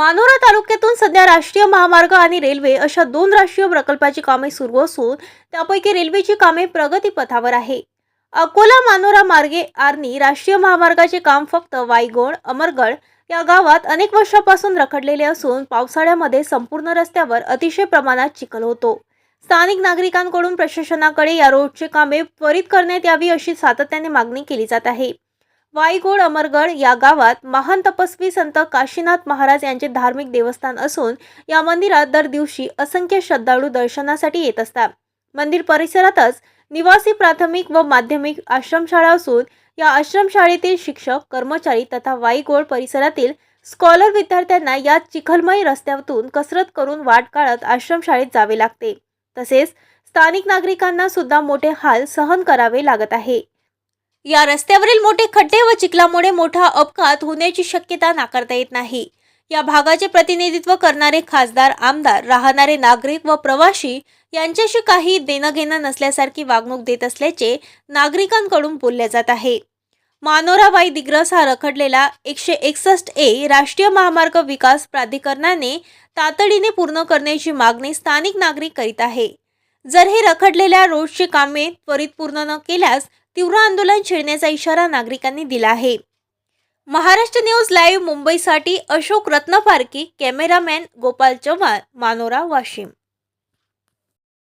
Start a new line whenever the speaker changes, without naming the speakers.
मानोरा तालुक्यातून सध्या राष्ट्रीय महामार्ग आणि रेल्वे अशा दोन राष्ट्रीय प्रकल्पाची कामे सुरू असून त्यापैकी रेल्वेची कामे प्रगतीपथावर आहे. अकोला मानोरा मार्गे आर्नी राष्ट्रीय महामार्गाचे काम फक्त वायगोण अमरगड या गावात अनेक वर्षापासून रखडलेले असून पावसाळ्यामध्ये संपूर्ण रस्त्यावर अतिशय प्रमाणात चिखल होतो. स्थानिक नागरिकांकडून प्रशासनाकडे या रोडची कामे त्वरित करण्यात यावी अशी सातत्याने मागणी केली जात आहे. वाईगोड अमरगड या गावात महान तपस्वी संत काशीनाथ महाराज यांचे धार्मिक देवस्थान असून या मंदिरात दर दिवशी असंख्य श्रद्धाळू दर्शनासाठी येत असतात. मंदिर परिसरातच निवासी प्राथमिक व माध्यमिक आश्रमशाळा असून या आश्रमशाळेतील शिक्षक कर्मचारी तथा वाईगोड परिसरातील स्कॉलर विद्यार्थ्यांना या चिखलमय रस्त्यातून कसरत करून वाट काढत आश्रमशाळेत जावे लागते. तसेच स्थानिक नागरिकांना सुद्धा मोठे हाल सहन करावे लागत आहे. या रस्त्यावरील मोठे खड्डे व चिखलामुळे मोठा अपघात होण्याची शक्यता नाकारता येत नाही. या भागाचे प्रतिनिधित्व करणारे खासदार आमदार राहणारे नागरिक व प्रवासी यांच्याशी काही देणं घेणं नसल्यासारखी वागणूक देत असल्याचे नागरिकांकडून बोलले जात आहे. मानोराबाई दिग्रस हा रखडलेला एकशे एकसष्ट ए राष्ट्रीय महामार्ग विकास प्राधिकरणाने तातडीने पूर्ण करण्याची मागणी स्थानिक नागरिक करीत आहे. जर हे रखडलेल्या रोडची कामे त्वरित पूर्ण न केल्यास तीव्र आंदोलन छेडण्याचा इशारा नागरिकांनी दिला आहे. महाराष्ट्र न्यूज लाईव्ह मुंबईसाठी अशोक रत्नपारकी कॅमेरामॅन गोपाल चव्हाण मानोरा वाशिम.